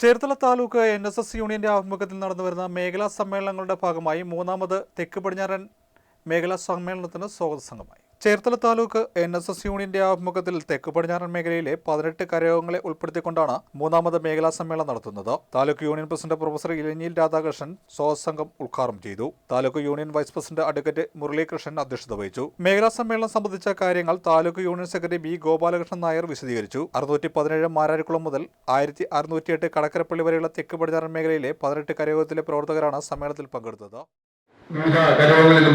Cherthala taluk N S S യൂണിയന്റെ ആഭിമുഖ്യത്തിൽ നടന്നുവരുന്ന മേഖലാ സമ്മേളനങ്ങളുടെ ഭാഗമായി മൂന്നാമത് തെക്ക് പടിഞ്ഞാറൻ മേഖലാ സമ്മേളനത്തിന് സ്വാഗത സംഘമായി. Cherthala taluk N S S യൂണിയന്റെ ആഭിമുഖ്യത്തിൽ തെക്ക് പടിഞ്ഞാറൻ മേഖലയിലെ പതിനെട്ട് കരയോഗങ്ങളെ ഉൾപ്പെടുത്തിക്കൊണ്ടാണ് മൂന്നാമത് മേഖലാ സമ്മേളനം നടത്തുന്നത്. Taluk union president professor Elanjil Radhakrishnan സ്വാസംഘം ഉദ്ഘാടനം ചെയ്തു. Taluk union vice president advocate Muralikrishnan അധ്യക്ഷത വഹിച്ചു. മേഖലാ സമ്മേളനം സംബന്ധിച്ച കാര്യങ്ങൾ taluk union secretary B Gopalakrishnan Nair വിശദീകരിച്ചു. അറുന്നൂറ്റി പതിനേഴ് മാരാരിക്കുളം മുതൽ ആയിരത്തി അറുന്നൂറ്റിയെട്ട് കടക്കരപ്പള്ളി വരെയുള്ള തെക്ക് പടിഞ്ഞാറൻ മേഖലയിലെ പതിനെട്ട് കരയോഗത്തിലെ പ്രവർത്തകരാണ് സമ്മേളനത്തിൽ പങ്കെടുത്തത്.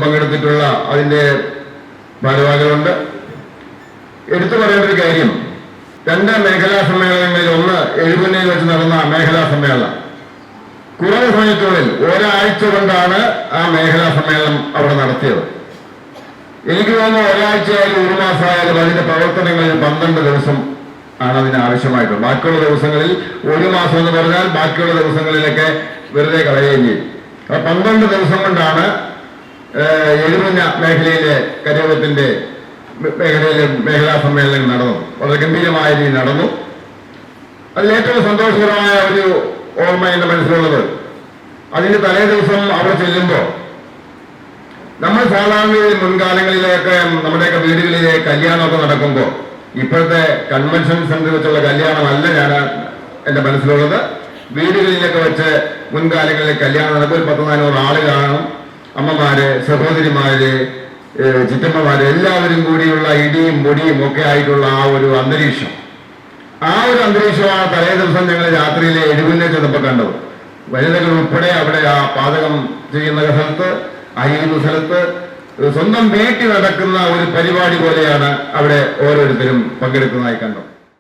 പങ്കെടുത്തിട്ടുള്ള അതിന്റെ ഭാരവാഹികളുണ്ട്. എടുത്തു പറയേണ്ട ഒരു കാര്യം രണ്ട് മേഖലാ സമ്മേളനങ്ങളിൽ ഒന്ന് എഴുപുന്നയിൽ വെച്ച് നടന്ന മേഖലാ സമ്മേളനം. കുറവ് സമയത്തുള്ളിൽ ഒരാഴ്ച കൊണ്ടാണ് ആ മേഖലാ സമ്മേളനം അവിടെ നടത്തിയത്. എനിക്ക് തോന്നുന്നു ഒരാഴ്ചയായാലും ഒരു മാസമായാലും അതിന്റെ പ്രവർത്തനങ്ങളിൽ പന്ത്രണ്ട് ദിവസം ആണ് അതിന് ആവശ്യമായിട്ടുള്ളത്. ബാക്കിയുള്ള ദിവസങ്ങളിൽ ഒരു മാസം എന്ന് പറഞ്ഞാൽ ബാക്കിയുള്ള ദിവസങ്ങളിലൊക്കെ വെറുതെ കളയുകയും ചെയ്യും. പന്ത്രണ്ട് ദിവസം കൊണ്ടാണ് എഴുപുന്ന മേഖലയിലെ കരയോഗത്തിന്റെ മേഖലയിലെ മേഖലാ സമ്മേളനം നടന്നു. വളരെ ഗംഭീരമായ രീതിയിൽ നടന്നു. അതിൽ ഏറ്റവും സന്തോഷകരമായ ഒരു ഓർമ്മ എന്റെ മനസ്സിലുള്ളത്. അതിന്റെ തലേ ദിവസം അവിടെ ചെല്ലുമ്പോൾ നമ്മൾ സാധാരണ മുൻകാലങ്ങളിലൊക്കെ നമ്മുടെയൊക്കെ വീടുകളിലെ കല്യാണമൊക്കെ നടക്കുമ്പോൾ ഇപ്പോഴത്തെ കൺവെൻഷൻ സെന്ററിൽ വെച്ചുള്ള കല്യാണമല്ല ഞാൻ എന്റെ മനസ്സിലുള്ളത്. വീടുകളിലൊക്കെ വെച്ച് മുൻകാലങ്ങളിൽ കല്യാണം നടക്കും. ഒരു പത്ത് നാനൂറ് ആളുകളാണ് അമ്മമാര് സഹോദരിമാര് ചിറ്റമ്മമാര് എല്ലാവരും കൂടിയുള്ള ഇടിയും പൊടിയും ഒക്കെ ആയിട്ടുള്ള ആ ഒരു അന്തരീക്ഷം. ആ ഒരു അന്തരീക്ഷമാണ് തലേ ദിവസം ഞങ്ങൾ രാത്രിയിലെ എഴുപിന്നെ ചെന്നപ്പോൾ കണ്ടത്. വനിതകൾ ഉൾപ്പെടെ അവിടെ ആ പാചകം ചെയ്യുന്ന സ്ഥലത്ത് അരിയുന്ന സ്ഥലത്ത് സ്വന്തം വീട്ടിൽ നടക്കുന്ന ഒരു പരിപാടി പോലെയാണ് അവിടെ ഓരോരുത്തരും പങ്കെടുക്കുന്നതായി കണ്ടത്.